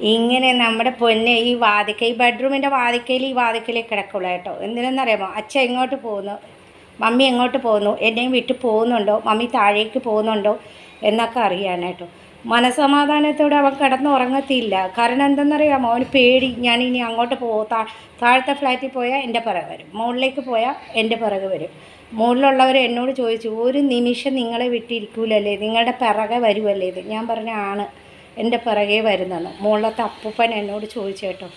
ഇങ്ങനെ നമ്മുടെ പൊന്നെ ഈ വാതിക്ക ഈ ബെഡ്റൂമിന്റെ വാതിക്കയിൽ ഈ വാതിക്കലേ കിടക്കുള്ളൂ കേട്ടോ. എന്തിനെന്നറിയാമോ അച്ഛൻ എങ്ങോട്ട് പോകുന്നു? മമ്മി എങ്ങോട്ട് പോകുന്നു? എന്നെയും വിട്ടു പോകുന്നുണ്ടോ? മമ്മി താഴേക്ക് പോകുന്നുണ്ടോ? എന്നൊക്കെ അറിയാനായിട്ടോ മനസമാധാനത്തോടെ അവൻ കിടന്നുറങ്ങത്തില്ല. കാരണം എന്തെന്നറിയാമോ? അവന് പേടി. ഞാൻ ഇനി അങ്ങോട്ട് താ താഴത്തെ ഫ്ലാറ്റിൽ പോയാൽ എന്റെ പിറകെ വരും. മുകളിലേക്ക് പോയാൽ എന്റെ പിറകെ വരും. മുകളിലുള്ളവർ എന്നോട് ചോദിച്ചു ഒരു നിമിഷം നിങ്ങളെ വിട്ടിരിക്കൂലല്ലേ? നിങ്ങളുടെ പിറകെ വരുമല്ലേ ഇത് ഞാൻ പറഞ്ഞ ആണ് എന്റെ പിറകെ വരുന്നെന്ന് മുകളിലത്തെ അപ്പൂപ്പൻ എന്നോട് ചോദിച്ചു കേട്ടോ.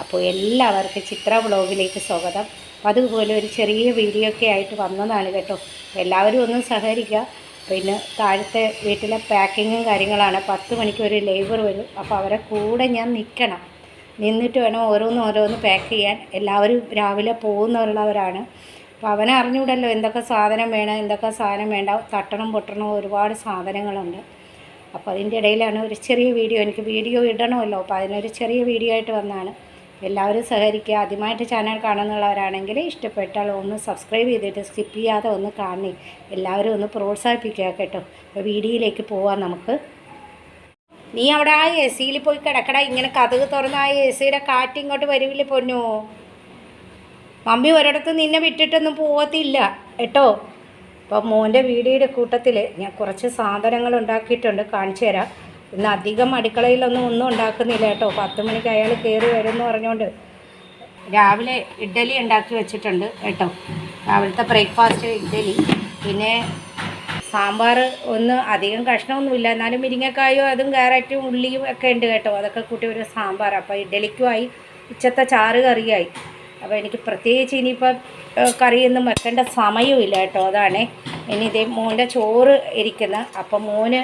അപ്പോൾ എല്ലാവർക്കും ചിത്ര വ്ളോഗിലേക്ക് സ്വാഗതം. അതുപോലെ ഒരു ചെറിയ വീഡിയോ ഒക്കെ ആയിട്ട് വന്നതാണ് കേട്ടോ. എല്ലാവരും ഒന്ന് സഹകരിക്കുക. പിന്നെ താഴത്തെ വീട്ടിലെ പാക്കിങ്ങും കാര്യങ്ങളാണ്. പത്ത് മണിക്ക് ഒരു ലേബർ വരും. അപ്പോൾ അവരെ കൂടെ ഞാൻ നിൽക്കണം. നിന്നിട്ട് വേണം ഓരോന്ന് ഓരോന്ന് പാക്ക് ചെയ്യാൻ. എല്ലാവരും രാവിലെ പോകുന്നവരുള്ളവരാണ്. അപ്പോൾ അവനെ അറിഞ്ഞൂടല്ലോ എന്തൊക്കെ സാധനം വേണം എന്തൊക്കെ സാധനം വേണ്ട. തട്ടണം പൊട്ടണം ഒരുപാട് സാധനങ്ങളുണ്ട്. അപ്പോൾ അതിന്റെ ഇടയിലാണ് ഒരു ചെറിയ വീഡിയോ എനിക്ക് വീഡിയോ ഇടണമല്ലോ അപ്പോൾ അതിനൊരു ചെറിയ വീഡിയോ ആയിട്ട് വന്നതാണ്. എല്ലാവരും സഹകരിക്കുക. ആദ്യമായിട്ട് ചാനൽ കാണുന്നുള്ളവരാണെങ്കിൽ ഇഷ്ടപ്പെട്ടാൽ ഒന്ന് സബ്സ്ക്രൈബ് ചെയ്തിട്ട് സ്കിപ്പ് ചെയ്യാതെ ഒന്ന് കാണി. എല്ലാവരും ഒന്ന് പ്രോത്സാഹിപ്പിക്കുക കേട്ടോ. അപ്പോൾ വീഡിയോയിലേക്ക് പോവാം നമുക്ക്. നീ അവിടെ ആ എ സിയിൽ പോയി കിടക്കട. ഇങ്ങനെ കഥക് തുറന്ന് ആ എ സിയുടെ കാറ്റ് ഇങ്ങോട്ട് വരുവില്ലേ പൊന്നു? മമ്മി ഒരിടത്ത് നിന്നെ വിട്ടിട്ടൊന്നും പോവത്തില്ല. കേട്ടോ? അപ്പോൾ മോന്റെ വീഡിയോയുടെ കൂട്ടത്തിൽ ഞാൻ കുറച്ച് സാധനങ്ങൾ ഉണ്ടാക്കിയിട്ടുണ്ട് കാണിച്ചു തരാം. ഇന്ന് അധികം അടുക്കളയിലൊന്നും ഒന്നും ഉണ്ടാക്കുന്നില്ല കേട്ടോ. പത്ത് മണിക്ക് അയാൾ കയറി വരും എന്ന് പറഞ്ഞുകൊണ്ട് രാവിലെ ഇഡ്ഡലി ഉണ്ടാക്കി വെച്ചിട്ടുണ്ട് കേട്ടോ. രാവിലത്തെ ബ്രേക്ക്ഫാസ്റ്റ് ഇഡ്ഡലി. പിന്നെ സാമ്പാർ ഒന്ന് അധികം കഷ്ണമൊന്നുമില്ല എന്നാലും മുരിങ്ങക്കായോ അതും ക്യാരറ്റും ഉള്ളിയും ഒക്കെ ഉണ്ട് കേട്ടോ. അതൊക്കെ കൂട്ടി ഒരു സാമ്പാർ അപ്പോൾ ഇഡ്ഡലിക്കുമായി ഉച്ചത്തെ ചാറ് കറിയായി. അപ്പോൾ എനിക്ക് പ്രത്യേകിച്ച് ഇനിയിപ്പം കറിയൊന്നും വെക്കേണ്ട സമയമില്ല കേട്ടോ. അതാണ് ഇനി ഇതേ മോന്റെ ചോറ് ഇരിക്കുന്ന. അപ്പം മോന്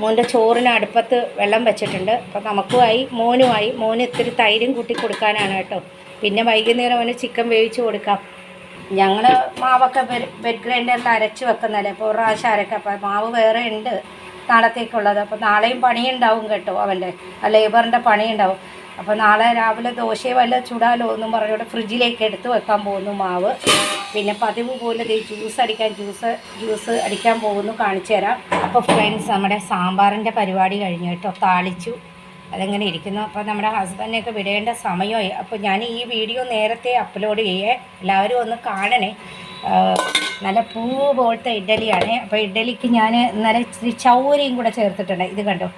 മോന്റെ ചോറിന് അടുപ്പത്ത് വെള്ളം വെച്ചിട്ടുണ്ട്. അപ്പം നമുക്കുമായി മോനുമായി മോന് ഇത്തിരി തൈരും കൂട്ടി കൊടുക്കാനാണ് കേട്ടോ. പിന്നെ വൈകുന്നേരം അവന് ചിക്കൻ വേവിച്ച് കൊടുക്കാം. ഞങ്ങൾ മാവൊക്കെ ബെഡ് ഗ്രൈൻഡറിൽ അരച്ച് വെക്കുന്നതല്ലേ അപ്പോൾ ഒരു പ്രാവശ്യം അരക്കാം. അപ്പോൾ മാവ് വേറെ ഉണ്ട് നാളത്തേക്കുള്ളത്. അപ്പോൾ നാളെയും പണിയുണ്ടാവും കേട്ടോ അവന്റെ ലേബറിന്റെ പണിയുണ്ടാവും. അപ്പോൾ നാളെ രാവിലെ ദോശയോ വല്ല ചൂടാലോ എന്നും പറഞ്ഞുകൊണ്ട് ഫ്രിഡ്ജിലേക്ക് എടുത്ത് വെക്കാൻ പോകുന്നു മാവ്. പിന്നെ പതിവ് പോലെ ദേ ജ്യൂസ് അടിക്കാൻ ജ്യൂസ് ജ്യൂസ് അടിക്കാൻ പോകുന്നു കാണിച്ചു തരാം. അപ്പോൾ ഫ്രണ്ട്സ് നമ്മുടെ സാമ്പാറിന്റെ പരിപാടി കഴിഞ്ഞു കേട്ടോ. താളിച്ചു. അതെങ്ങനെ ഇരിക്കുന്നു? അപ്പോൾ നമ്മുടെ ഹസ്ബൻഡിനെയൊക്കെ വിടേണ്ട സമയമായി. അപ്പോൾ ഞാൻ ഈ വീഡിയോ നേരത്തെ അപ്ലോഡ് ചെയ്യേ. എല്ലാവരും ഒന്ന് കാണണേ. നല്ല പൂ പോലത്തെ ഇഡ്ഡലിയാണ്. അപ്പോൾ ഇഡ്ഡലിക്ക് ഞാൻ ഇന്നലെ ഇച്ചിരി ചൗരയും കൂടെ ചേർത്തിട്ടുണ്ട്. ഇത് കണ്ടോ?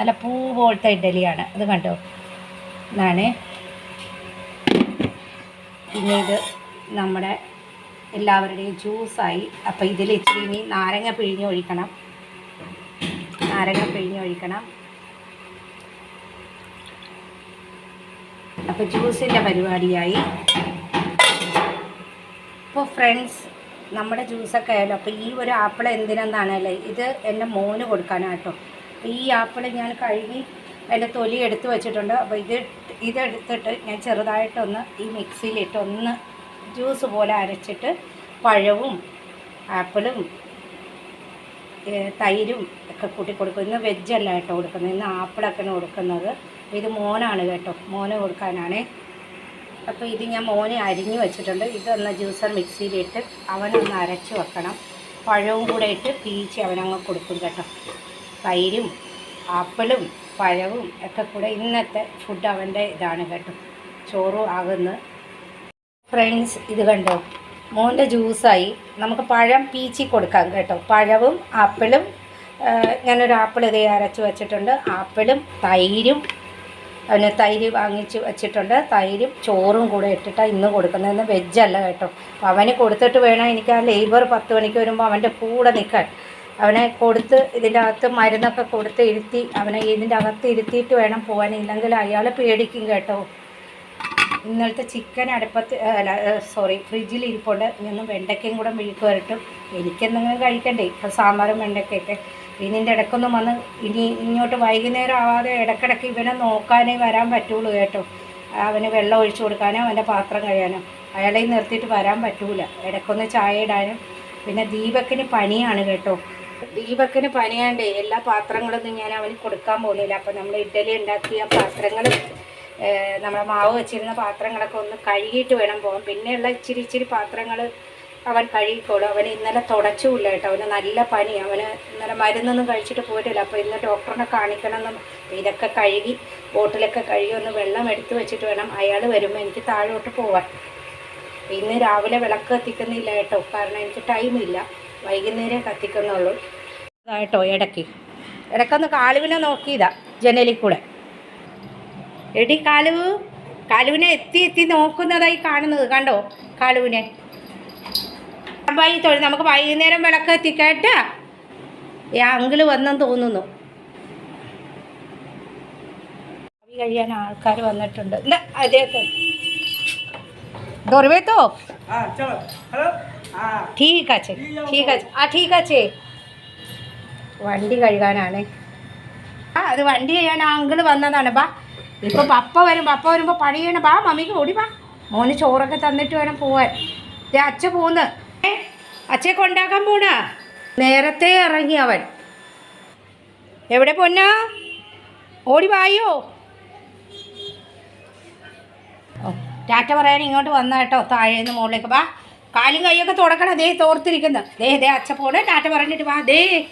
നല്ല പൂ പോലത്തെ ഇഡ്ഡലിയാണ്. ഇത് കണ്ടോ? ഇതാണ്. പിന്നെ ഇത് നമ്മുടെ എല്ലാവരുടെയും ജ്യൂസായി അപ്പോൾ ഇതിൽ ഇച്ചിരി ഇനി നാരങ്ങ പിഴിഞ്ഞ് ഒഴിക്കണം. നാരങ്ങ പിഴിഞ്ഞ് ഒഴിക്കണം. അപ്പോൾ ജ്യൂസിന്റെ പരിപാടിയായി. ഇപ്പോൾ ഫ്രണ്ട്സ് നമ്മുടെ ജ്യൂസൊക്കെ ആയാലും അപ്പോൾ ഈ ഒരു ആപ്പിൾ എന്തിനെന്നാണല്ലേ ഇത് എന്റെ മോന് കൊടുക്കാനാട്ടോ ഈ ആപ്പിൾ ഞാൻ കഴുകി അതിന്റെ തൊലി എടുത്ത് വെച്ചിട്ടുണ്ട്. അപ്പോൾ ഇത് ഇതെടുത്തിട്ട് ഞാൻ ചെറുതായിട്ടൊന്ന് ഈ മിക്സിയിലിട്ട് ഒന്ന് ജ്യൂസ് പോലെ അരച്ചിട്ട് പഴവും ആപ്പിളും തൈരും ഒക്കെ കൂട്ടി കൊടുക്കും. ഇന്ന് വെജല്ല കേട്ടോ കൊടുക്കുന്നത്. ഇന്ന് ആപ്പിളൊക്കെയാണ് കൊടുക്കുന്നത്. ഇത് മോനാണ് കേട്ടോ. മോന് കൊടുക്കാനാണ്. അപ്പോൾ ഇത് ഞാൻ മോനെ അരിഞ്ഞു വെച്ചിട്ടുണ്ട്. ഇതൊന്ന് ജ്യൂസർ മിക്സിയിലിട്ട് അവനൊന്ന് അരച്ച് വെക്കണം. പഴവും കൂടെ ഇട്ട് പീച്ച് അവനങ്ങ് കൊടുക്കും കേട്ടോ. തൈരും ആപ്പിളും പഴവും ഒക്കെ കൂടെ ഇന്നത്തെ ഫുഡ് അവന്റെ ഇതാണ് കേട്ടോ. ചോറും ആകുന്നു ഫ്രണ്ട്സ് ഇത് കണ്ടോ? മോന്റെ ജ്യൂസായി നമുക്ക് പഴം പീച്ചി കൊടുക്കാം കേട്ടോ. പഴവും ആപ്പിളും ഞാനൊരു ആപ്പിൾ ഇത് അരച്ച് വെച്ചിട്ടുണ്ട്. ആപ്പിളും തൈരും അവന് തൈര് വാങ്ങിച്ച് വെച്ചിട്ടുണ്ട്. തൈരും ചോറും കൂടെ ഇട്ടിട്ടാണ് ഇന്ന് കൊടുക്കുന്നത് വെജ് അല്ല കേട്ടോ. അപ്പോൾ അവന് കൊടുത്തിട്ട് വേണം എനിക്ക് ആ ലേബർ പത്ത് മണിക്ക് വരുമ്പോൾ അവന്റെ കൂടെ നിൽക്കാൻ. അവനെ കൊടുത്ത് ഇതിന്റെ അകത്ത് മരുന്നൊക്കെ കൊടുത്ത് ഇരുത്തി അവനെ ഇതിന്റെ അകത്ത് ഇരുത്തിയിട്ട് വേണം പോകാൻ. ഇല്ലെങ്കിൽ അയാൾ പേടിക്കും കേട്ടോ. ഇന്നലത്തെ ചിക്കൻ അടുപ്പത്ത് അല്ല സോറി ഫ്രിഡ്ജിൽ ഇരിപ്പുണ്ട്. ഇനിയൊന്നും വെണ്ടയ്ക്കയും കൂടെ മെഴുക്ക് വരട്ടും. എനിക്കെന്തെങ്കിലും കഴിക്കണ്ടേ? ഇപ്പം സാമ്പാറും വെണ്ടയ്ക്കൊക്കെ ഇതിന്റെ ഇടയ്ക്കൊന്നും വന്ന് ഇനി ഇങ്ങോട്ട് വൈകുന്നേരം ആവാതെ ഇടയ്ക്കിടയ്ക്ക് ഇവനെ നോക്കാനേ വരാൻ പറ്റുള്ളൂ കേട്ടോ. അവന് വെള്ളം ഒഴിച്ചു കൊടുക്കാനോ അവന്റെ പാത്രം കഴിയാനോ അയാളെ നിർത്തിയിട്ട് വരാൻ പറ്റൂല. ഇടയ്ക്കൊന്ന് ചായ ഇടാനും. പിന്നെ ദീപക്കിന് പനിയാണ് കേട്ടോ. ദീപക്കിന് പനിയാണ്ട്. എല്ലാ പാത്രങ്ങളൊന്നും ഞാൻ അവന് കൊടുക്കാൻ പോകുന്നില്ല. അപ്പം നമ്മൾ ഇഡ്ഡലി ഉണ്ടാക്കിയ പാത്രങ്ങൾ നമ്മുടെ മാവ് വെച്ചിരുന്ന പാത്രങ്ങളൊക്കെ ഒന്ന് കഴുകിയിട്ട് വേണം പോകാൻ. പിന്നെയുള്ള ഇച്ചിരി ഇച്ചിരി പാത്രങ്ങൾ അവൻ കഴുകിക്കോളും. അവൻ ഇന്നലെ തുടച്ചുമില്ല കേട്ടോ. അവന് നല്ല പനി. അവന് ഇന്നലെ മരുന്നൊന്നും കഴിച്ചിട്ട് പോയിട്ടില്ല. അപ്പോൾ ഇന്ന് ഡോക്ടറിനെ കാണിക്കണമെന്നും ഇതൊക്കെ കഴുകി ബോട്ടിലൊക്കെ കഴുകി ഒന്ന് വെള്ളം എടുത്തു വെച്ചിട്ട് വേണം അയാൾ വരുമ്പോൾ എനിക്ക് താഴോട്ട് പോവാൻ. ഇന്ന് രാവിലെ വിളക്ക് കത്തിക്കുന്നില്ല കേട്ടോ. കാരണം എനിക്ക് ടൈമില്ല വൈകുന്നേരം കത്തിക്കുന്നുള്ളൂ. കേട്ടോ ഇടയ്ക്ക് ഇടയ്ക്കൊന്ന് കാലുവിനെ നോക്കിയതാ ജനലിൽ കൂടെ എടി കാലുവ് കാലുവിനെ എത്തി എത്തി നോക്കുന്നതായി കാണുന്നത് കണ്ടോ കാലുവിനെ അമ്പായി തൊഴി നമുക്ക് വൈകുന്നേരം വിളക്ക് എത്തിക്കേട്ടാ ഈ അങ്കിള് വന്നെന്ന് തോന്നുന്നു കവി കഴിയാൻ ആൾക്കാർ വന്നിട്ടുണ്ട് ഇല്ല അതേ ধরবে তো হ্যাঁ চলো হ্যালো হ্যাঁ ঠিক আছে ঠিক আছে ആ ঠিক আছে വണ്ടി കഴുകാനാണ്. ആ അത് വണ്ടി ചെയ്യാൻ ആ അങ്കിൾ വന്നതാണ്. ബാ ഇപ്പൊ പപ്പ വരും. പപ്പ വരുമ്പോ പണി ബാ മമ്മിക്ക് ഓടി ബാ മോന് ചോറൊക്കെ തന്നിട്ട് വേണം പോവാൻ. ദേ അച്ഛ പോന്ന്. ഏ അച്ഛയെ കൊണ്ടാക്കാൻ പോണ. നേരത്തെ ഇറങ്ങി അവൻ. എവിടെ പൊന്നാ? ഓടി വായോ? ടാറ്റ പറയാൻ ഇങ്ങോട്ട് വന്ന കേട്ടോ താഴേന്ന് മുകളിലേക്ക്. വാ കാലും കൈയൊക്കെ തുടക്കണം. ദേ തോർത്തിരിക്കുന്നു. ദേ ദേ അച്ഛ പോണേ. ടാറ്റ പറഞ്ഞിട്ട് വാ. ദേ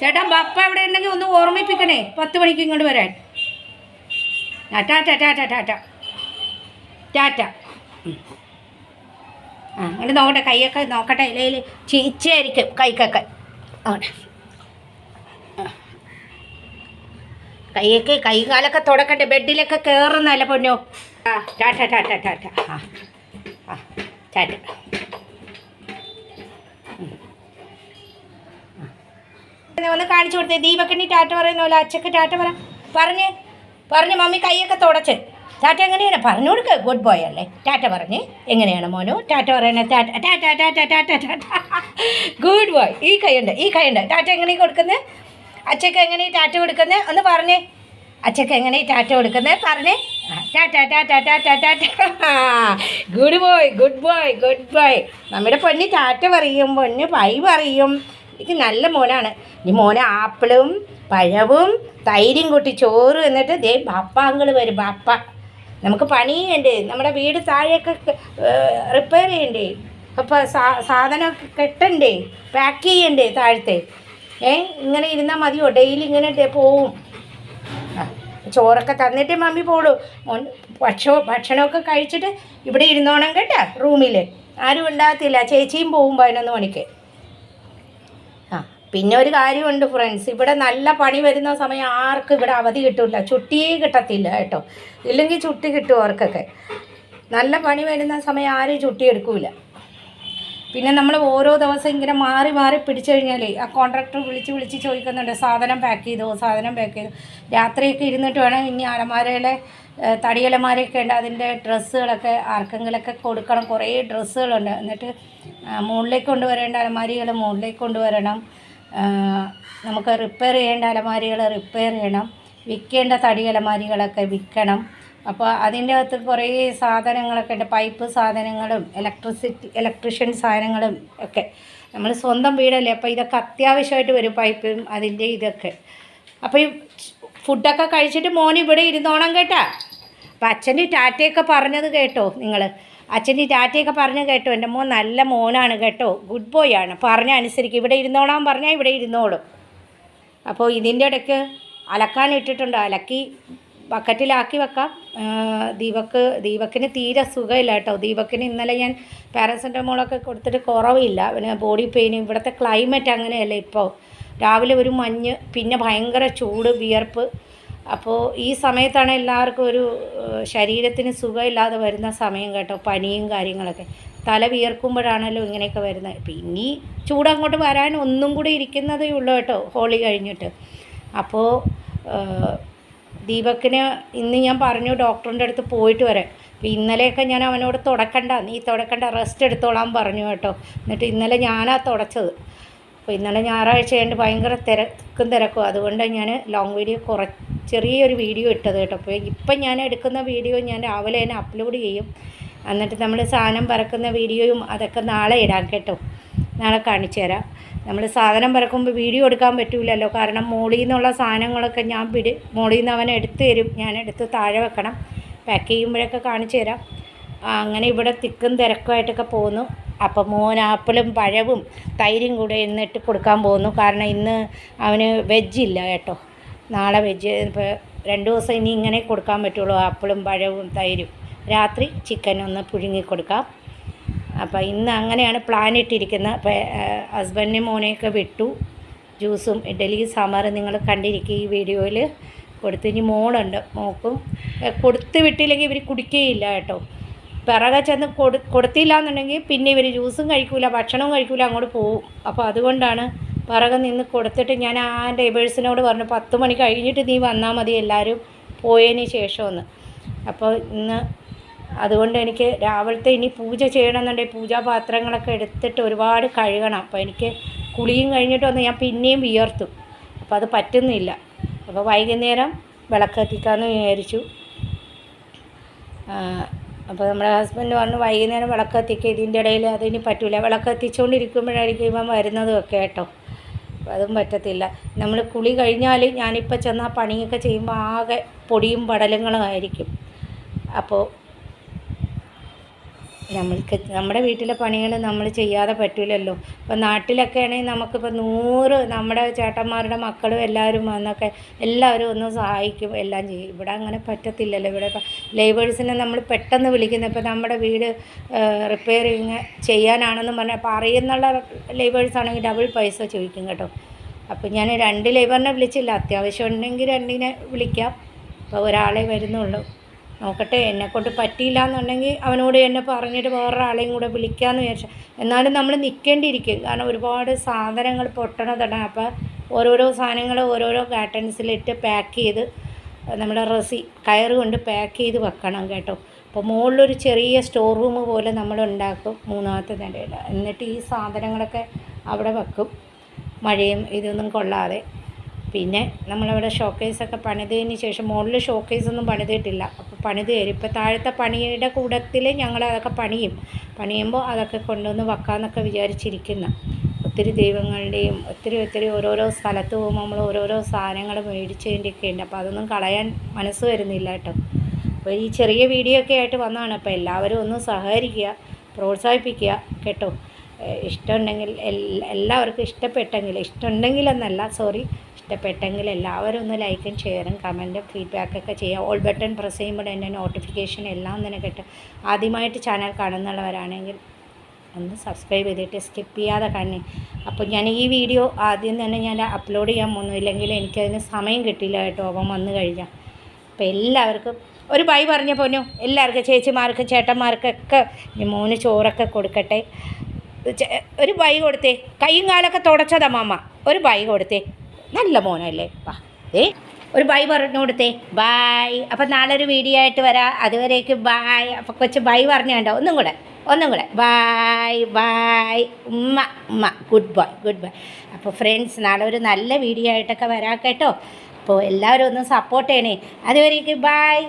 ചേട്ടാ ബപ്പ എവിടെ ഉണ്ടെങ്കിൽ ഒന്ന് ഓർമ്മിപ്പിക്കണേ. പത്ത് മണിക്ക് ഇങ്ങോട്ട് വരാൻ. Tata tata tata. ടാറ്റ. ഉം. ആ ഇങ്ങോട്ട് നോക്കട്ടെ കൈയൊക്കെ നോക്കട്ടെ. ഇലയിൽ ചീച്ചയായിരിക്കും കൈക്കൊക്കെ. അവിടെ. കൈയൊക്കെ കൈകാലൊക്കെ തുടക്കട്ടെ. ബെഡിലൊക്കെ കയറുന്നല്ല പൊന്നോ? ആ ടാറ്റ ടാറ്റ ടാറ്റ ആ ആ ടാറ്റ. ആ. ഒന്ന് കാണിച്ചു കൊടുത്തേ. ദീപക്കണ്ണി ടാറ്റ പറയുന്ന പോലെ അച്ചക്ക് ടാറ്റ പറ. പറഞ്ഞ് പറഞ്ഞ് മമ്മി കൈയൊക്കെ തുടച്ച്. ടാറ്റ എങ്ങനെയാണ്? പറഞ്ഞു കൊടുക്കുക ഗുഡ് ബോയ് അല്ലേ? ടാറ്റ പറഞ്ഞ് എങ്ങനെയാണ് മോനു? ടാറ്റ പറയണേ tata tata tata tata tata good boy. ഈ കൈയുണ്ട് ഈ കൈയുണ്ട്. ടാറ്റ എങ്ങനെയാണ് കൊടുക്കുന്നത് അച്ചക്ക് എങ്ങനെയാണ് ടാറ്റ കൊടുക്കുന്നത് ഒന്ന് പറഞ്ഞേ. അച്ചക്ക് എങ്ങനെ ടാറ്റ കൊടുക്കുന്നത് പറഞ്ഞേ. Tata tata tata tata. Good boy good boy good boy. നമ്മുടെ പൊന്നി ടാറ്റ പറയും പൊന്ന് പൈ പറയും. എനിക്ക് നല്ല മോനാണ്. ഇനി മോനെ ആപ്പിളും പഴവും തൈരും കൂട്ടി ചോറ് എന്നിട്ട് ദേ ബാപ്പാങ്കൾ വരും. ബാപ്പ നമുക്ക് പണി ചെയ്യണ്ടേ നമ്മുടെ വീട് താഴെയൊക്കെ റിപ്പയർ ചെയ്യണ്ടേ? അപ്പോൾ സാ സാധനമൊക്കെ കെട്ടണ്ടേ? പാക്ക് ചെയ്യണ്ടേ താഴത്തെ? ഏ ഇങ്ങനെ ഇരുന്നാൽ മതിയോ? ഡെയിലി ഇങ്ങനെ പോവും. ചോറൊക്കെ തന്നിട്ട് മമ്മി പോളൂ. ഭക്ഷണം ഭക്ഷണമൊക്കെ കഴിച്ചിട്ട് ഇവിടെ ഇരുന്നോണം കേട്ടോ റൂമിൽ ആരും ഉണ്ടാകത്തില്ല. ചേച്ചിയും പോവും പതിനൊന്ന് മണിക്ക്. പിന്നെ ഒരു കാര്യമുണ്ട് ഫ്രണ്ട്സ് ഇവിടെ നല്ല പണി വരുന്ന സമയം ആർക്കും ഇവിടെ അവധി കിട്ടില്ല ചുട്ടിയേ കിട്ടത്തില്ല കേട്ടോ. ഇല്ലെങ്കിൽ ചുട്ടി കിട്ടും അവർക്കൊക്കെ. നല്ല പണി വരുന്ന സമയം ആരും ചുട്ടി എടുക്കൂല. പിന്നെ നമ്മൾ ഓരോ ദിവസം ഇങ്ങനെ മാറി മാറി പിടിച്ചു കഴിഞ്ഞാലേ ആ കോൺട്രാക്ടർ വിളിച്ച് വിളിച്ച് ചോദിക്കുന്നുണ്ട് സാധനം പാക്ക് ചെയ്തോ? സാധനം പാക്ക് ചെയ്തോ? രാത്രിയൊക്കെ ഇരുന്നിട്ട് വേണം ഇനി അലമാരയിലെ തടിയലമാരയൊക്കെ ഉണ്ട്. അതിന്റെ ഡ്രസ്സുകളൊക്കെ ആർക്കെങ്കിലൊക്കെ കൊടുക്കണം. കുറേ ഡ്രസ്സുകളുണ്ട്. എന്നിട്ട് മുകളിലേക്ക് കൊണ്ടുവരേണ്ട അലമാരികൾ മുകളിലേക്ക് കൊണ്ടുവരണം. നമുക്ക് റിപ്പയർ ചെയ്യേണ്ട അലമാരികൾ റിപ്പയർ ചെയ്യണം. വിൽക്കേണ്ട തടി അലമാരികളൊക്കെ വിൽക്കണം. അപ്പോൾ അതിന്റെ അകത്ത് കുറേ സാധനങ്ങളൊക്കെ ഉണ്ട്. പൈപ്പ് സാധനങ്ങളും ഇലക്ട്രിസിറ്റി ഇലക്ട്രീഷ്യൻ സാധനങ്ങളും ഒക്കെ. നമ്മൾ സ്വന്തം വീടല്ലേ അപ്പോൾ ഇതൊക്കെ അത്യാവശ്യമായിട്ട് വരും പൈപ്പും അതിന്റെ ഇതൊക്കെ. അപ്പോൾ ഈ ഫുഡൊക്കെ കഴിച്ചിട്ട് മോൻ ഇവിടെ ഇരുന്നോണം കേട്ടാ. അപ്പം അച്ഛന്റെ ടാറ്റയൊക്കെ പറഞ്ഞത് കേട്ടോ നിങ്ങൾ. അച്ഛന്റെ ടാറ്റയൊക്കെ പറഞ്ഞ് കേട്ടോ എന്റെ മോൻ നല്ല മോനാണ് കേട്ടോ ഗുഡ് ബോയ് ആണ്. പറഞ്ഞ അനുസരിക്കും ഇവിടെ ഇരുന്നോളാൻ പറഞ്ഞാൽ ഇവിടെ ഇരുന്നോളും. അപ്പോൾ ഇതിന്റെ ഇടയ്ക്ക് അലക്കാൻ ഇട്ടിട്ടുണ്ട്. അലക്കി ബക്കറ്റിലാക്കി വെക്കാം. ദീപക്ക് ദീപക്കിന് തീരെ സുഖമില്ല കേട്ടോ. ദീപക്കിന് ഇന്നലെ ഞാൻ പാരസെറ്റമോളൊക്കെ കൊടുത്തിട്ട് കുറവില്ല. പിന്നെ ബോഡി പെയിൻ ഇവിടുത്തെ ക്ലൈമറ്റ് അങ്ങനെയല്ലേ ഇപ്പോൾ. രാവിലെ ഒരു മഞ്ഞ് പിന്നെ ഭയങ്കര ചൂട് വിയർപ്പ്. അപ്പോൾ ഈ സമയത്താണ് എല്ലാവർക്കും ഒരു ശരീരത്തിന് സുഖമില്ലാതെ വരുന്ന സമയം കേട്ടോ പനിയും കാര്യങ്ങളൊക്കെ. തല വിയർക്കുമ്പോഴാണല്ലോ ഇങ്ങനെയൊക്കെ വരുന്നത്. പിന്നെ ഈ ചൂട് അങ്ങോട്ട് വരാൻ ഒന്നും കൂടി ഇരിക്കുന്നതേ ഉള്ളൂ കേട്ടോ ഹോളി കഴിഞ്ഞിട്ട്. അപ്പോൾ ദീപക്കിന് ഇന്ന് ഞാൻ പറഞ്ഞു ഡോക്ടറിന്റെ അടുത്ത് പോയിട്ട് വരാം അപ്പോൾ ഇന്നലെയൊക്കെ ഞാൻ അവനോട് തുടക്കണ്ട നീ തുടക്കണ്ട റെസ്റ്റ് എടുത്തോളാൻ പറഞ്ഞു കേട്ടോ. എന്നിട്ട് ഇന്നലെ ഞാനാ തുടച്ചത്. അപ്പോൾ ഇന്നലെ ഞായറാഴ്ച കഴിഞ്ഞിട്ട് ഭയങ്കര തിരക്കും തിരക്കും. അതുകൊണ്ട് ഞാൻ ലോങ് വീഡിയോ കുറ ചെറിയൊരു വീഡിയോ ഇട്ടത് കേട്ടോ. അപ്പോൾ ഇപ്പം ഞാൻ എടുക്കുന്ന വീഡിയോ ഞാൻ രാവിലെ തന്നെ അപ്ലോഡ് ചെയ്യും. എന്നിട്ട് നമ്മൾ സാധനം പറക്കുന്ന വീഡിയോയും അതൊക്കെ നാളെ ഇടാം കേട്ടോ. നാളെ കാണിച്ചു തരാം. നമ്മൾ സാധനം പറക്കുമ്പോൾ വീഡിയോ എടുക്കാൻ പറ്റില്ലല്ലോ കാരണം മോളിൽ നിന്നുള്ള സാധനങ്ങളൊക്കെ ഞാൻ പിടി മോളിൽ നിന്ന് അവൻ എടുത്ത് തരും. ഞാൻ എടുത്ത് താഴെ വെക്കണം. പാക്ക് ചെയ്യുമ്പോഴൊക്കെ കാണിച്ചു തരാം. അങ്ങനെ ഇവിടെ തിക്കും തിരക്കുമായിട്ടൊക്കെ പോകുന്നു അപ്പം മോൻ ആപ്പിളും പഴവും തൈരും കൂടെ ഇന്നിട്ട് കൊടുക്കാൻ പോകുന്നു കാരണം ഇന്ന് അവന് വെജ് ഇല്ല കേട്ടോ. നാളെ വെജ് ഇപ്പോൾ രണ്ട് ദിവസം ഇനി ഇങ്ങനെ കൊടുക്കാൻ പറ്റുള്ളൂ ആപ്പിളും പഴവും തൈരും. രാത്രി ചിക്കൻ ഒന്ന് പുഴുങ്ങി കൊടുക്കാം. അപ്പോൾ ഇന്ന് അങ്ങനെയാണ് പ്ലാൻ ഇട്ടിരിക്കുന്നത്. അപ്പോൾ ഹസ്ബൻഡിനും മോനെയൊക്കെ വിട്ടു. ജ്യൂസും ഇഡലി സാമ്പാറും നിങ്ങൾ കണ്ടിരിക്കുക ഈ വീഡിയോയിൽ കൊടുത്ത് ഇനി മോളുണ്ട് മോക്കും. കൊടുത്ത് വിട്ടില്ലെങ്കിൽ ഇവർ കുടിക്കുകയില്ല കേട്ടോ. പിറകെ ചെന്ന് കൊടു കൊടുത്തില്ല എന്നുണ്ടെങ്കിൽ പിന്നെ ഇവർ ജ്യൂസും കഴിക്കില്ല ഭക്ഷണവും കഴിക്കില്ല അങ്ങോട്ട് പോവും. അപ്പോൾ അതുകൊണ്ടാണ് പിറകെ നിന്ന് കൊടുത്തിട്ട് ഞാൻ ആ ലേബേഴ്സിനോട് പറഞ്ഞു പത്ത് മണി കഴിഞ്ഞിട്ട് നീ വന്നാൽ മതി എല്ലാവരും പോയതിന് ശേഷമൊന്ന് അപ്പോൾ ഇന്ന് അതുകൊണ്ട് എനിക്ക് രാവിലത്തെ ഇനി പൂജ ചെയ്യണമെന്നുണ്ടെങ്കിൽ പൂജാപാത്രങ്ങളൊക്കെ എടുത്തിട്ട് ഒരുപാട് കഴുകണം. അപ്പോൾ എനിക്ക് കുളിയും കഴിഞ്ഞിട്ട് വന്ന് ഞാൻ പിന്നെയും വിയർത്തു. അപ്പോൾ അത് പറ്റുന്നില്ല. അപ്പോൾ വൈകുന്നേരം വിളക്ക് കത്തിക്കാമെന്ന് വിചാരിച്ചു അപ്പോൾ നമ്മുടെ ഹസ്ബൻഡ് പറഞ്ഞു വൈകുന്നേരം വിളക്ക് കത്തിക്കുക ഇതിന്റെ ഇടയിൽ അതിന് പറ്റില്ല വിളക്ക് കത്തിച്ചുകൊണ്ടിരിക്കുമ്പോഴായിരിക്കും ഇവൻ വരുന്നതും ഒക്കെ കേട്ടോ. അതും പറ്റത്തില്ല. നമ്മൾ കുളി കഴിഞ്ഞാൽ ഞാനിപ്പോൾ ചെന്നാൽ പണിയൊക്കെ ചെയ്യുമ്പോൾ ആകെ പൊടിയും പടലങ്ങളും ആയിരിക്കും. അപ്പോൾ നമ്മൾക്ക് നമ്മുടെ വീട്ടിലെ പണികൾ നമ്മൾ ചെയ്യാതെ പറ്റില്ലല്ലോ ഇപ്പം നാട്ടിലൊക്കെ ആണെങ്കിൽ നമുക്കിപ്പോൾ നൂറ് നമ്മുടെ ചേട്ടന്മാരുടെ മക്കളും എല്ലാവരും വന്നൊക്കെ എല്ലാവരും ഒന്ന് സഹായിക്കും എല്ലാം ചെയ്യും. ഇവിടെ അങ്ങനെ പറ്റത്തില്ലല്ലോ. ഇവിടെ ലേബേഴ്സിനെ നമ്മൾ പെട്ടെന്ന് വിളിക്കുന്നത് ഇപ്പം നമ്മുടെ വീട് റിപ്പയറിങ് ചെയ്യാനാണെന്ന് പറഞ്ഞാൽ അപ്പോൾ അറിയുന്നുള്ള ലേബേഴ്സ് ആണെങ്കിൽ ഡബിൾ പൈസ ചോദിക്കും കേട്ടോ. അപ്പോൾ ഞാൻ രണ്ട് ലേബറിനെ വിളിച്ചില്ല. അത്യാവശ്യം ഉണ്ടെങ്കിൽ രണ്ടിനെ വിളിക്കാം. അപ്പോൾ ഒരാളെ വരുന്നുള്ളൂ. നോക്കട്ടെ എന്നെക്കൊണ്ട് പറ്റിയില്ല എന്നുണ്ടെങ്കിൽ അവനോട് എന്നെ പറഞ്ഞിട്ട് വേറൊരാളെയും കൂടെ വിളിക്കാമെന്ന് വിചാരിച്ചു. എന്നാലും നമ്മൾ നിൽക്കേണ്ടിയിരിക്കും കാരണം ഒരുപാട് സാധനങ്ങൾ പൊട്ടണതാണ് അപ്പോൾ ഓരോരോ സാധനങ്ങൾ ഓരോരോ കാട്ടൻസിലിട്ട് പാക്ക് ചെയ്ത് നമ്മുടെ റസി കയറ് കൊണ്ട് പാക്ക് ചെയ്ത് വെക്കണം കേട്ടോ. അപ്പോൾ മുകളിലൊരു ചെറിയ സ്റ്റോർ റൂം പോലെ നമ്മൾ ഉണ്ടാക്കും മൂന്നാമത്തെ നിലയിൽ എന്നിട്ട് ഈ സാധനങ്ങളൊക്കെ അവിടെ വെക്കും. മഴയും ഇതൊന്നും കൊള്ളാതെ. പിന്നെ നമ്മളവിടെ ഷോക്കേസൊക്കെ പണിതതിന് ശേഷം മുകളിൽ ഷോക്കേസൊന്നും പണിതിട്ടില്ല. അപ്പോൾ പണിത് തരും ഇപ്പോൾ താഴത്തെ പണിയുടെ കൂടത്തിൽ ഞങ്ങൾ അതൊക്കെ പണിയും. പണിയുമ്പോൾ അതൊക്കെ കൊണ്ടുവന്ന് വെക്കാമെന്നൊക്കെ വിചാരിച്ചിരിക്കുന്ന. ഒത്തിരി ദൈവങ്ങളുടെയും ഒത്തിരി ഒത്തിരി ഓരോരോ സ്ഥലത്ത് പോകുമ്പോൾ നമ്മൾ ഓരോരോ സാധനങ്ങൾ മേടിച്ചതിന്റെയൊക്കെ ഉണ്ട് അപ്പോൾ അതൊന്നും കളയാൻ മനസ്സ് വരുന്നില്ല കേട്ടോ. അപ്പോൾ ഈ ചെറിയ വീഡിയോ ഒക്കെ ആയിട്ട് വന്നതാണ്. അപ്പോൾ എല്ലാവരും ഒന്ന് സഹകരിക്കുക പ്രോത്സാഹിപ്പിക്കുക കേട്ടോ. ഇഷ്ടമുണ്ടെങ്കിൽ എല്ലാവർക്കും ഇഷ്ടപ്പെട്ടെങ്കിൽ ഇഷ്ടമുണ്ടെങ്കിൽ എന്നല്ല സോറി ഇഷ്ടപ്പെട്ടെങ്കിൽ എല്ലാവരും ഒന്ന് ലൈക്കും ഷെയറും കമന്റും ഫീഡ്ബാക്കൊക്കെ ചെയ്യുക. ഓൾ ബട്ടൺ പ്രസ് ചെയ്യുമ്പോൾ എന്റെ നോട്ടിഫിക്കേഷൻ എല്ലാം തന്നെ കിട്ടും. ആദ്യമായിട്ട് ചാനൽ കാണുന്നുള്ളവരാണെങ്കിൽ ഒന്ന് സബ്സ്ക്രൈബ് ചെയ്തിട്ട് സ്കിപ്പ് ചെയ്യാതെ കാണി അപ്പോൾ ഞാൻ ഈ വീഡിയോ ആദ്യം തന്നെ ഞാൻ അപ്ലോഡ് ചെയ്യാൻ പോകുന്നു. ഇല്ലെങ്കിൽ എനിക്കതിന് സമയം കിട്ടിയില്ല കേട്ടോ അവൻ വന്നു കഴിഞ്ഞാൽ. അപ്പോൾ എല്ലാവർക്കും ഒരു ബൈ പറഞ്ഞ പോന്നു? എല്ലാവർക്കും ചേച്ചിമാർക്കും ചേട്ടന്മാർക്കൊക്കെ ഈ മോന് ചോറൊക്കെ കൊടുക്കട്ടെ. ഒരു ബൈ കൊടുത്തേ. കൈയും കാലൊക്കെ തുടച്ചതാ മാമ. ഒരു ബൈ കൊടുത്തേ. നല്ല മോനല്ലേ. വാ ഏ ഒരു ബൈ പറഞ്ഞു കൊടുത്തേ. ബായ് അപ്പം നാളെ ഒരു വീഡിയോ ആയിട്ട് വരാം. അതുവരേക്ക് ബായ് അപ്പം കൊച്ചു ബൈ പറഞ്ഞു കണ്ടോ? ഒന്നും കൂടെ ഒന്നും കൂടെ. ബായ് ബായ് ഉമ്മ ഉമ്മ. Good boy good boy. അപ്പോൾ ഫ്രണ്ട്സ് നാളെ ഒരു നല്ല വീഡിയോ ആയിട്ടൊക്കെ വരാം കേട്ടോ. അപ്പോൾ എല്ലാവരും ഒന്ന് സപ്പോർട്ട് ചെയ്യണേ. അതുവരേക്ക് ബായ്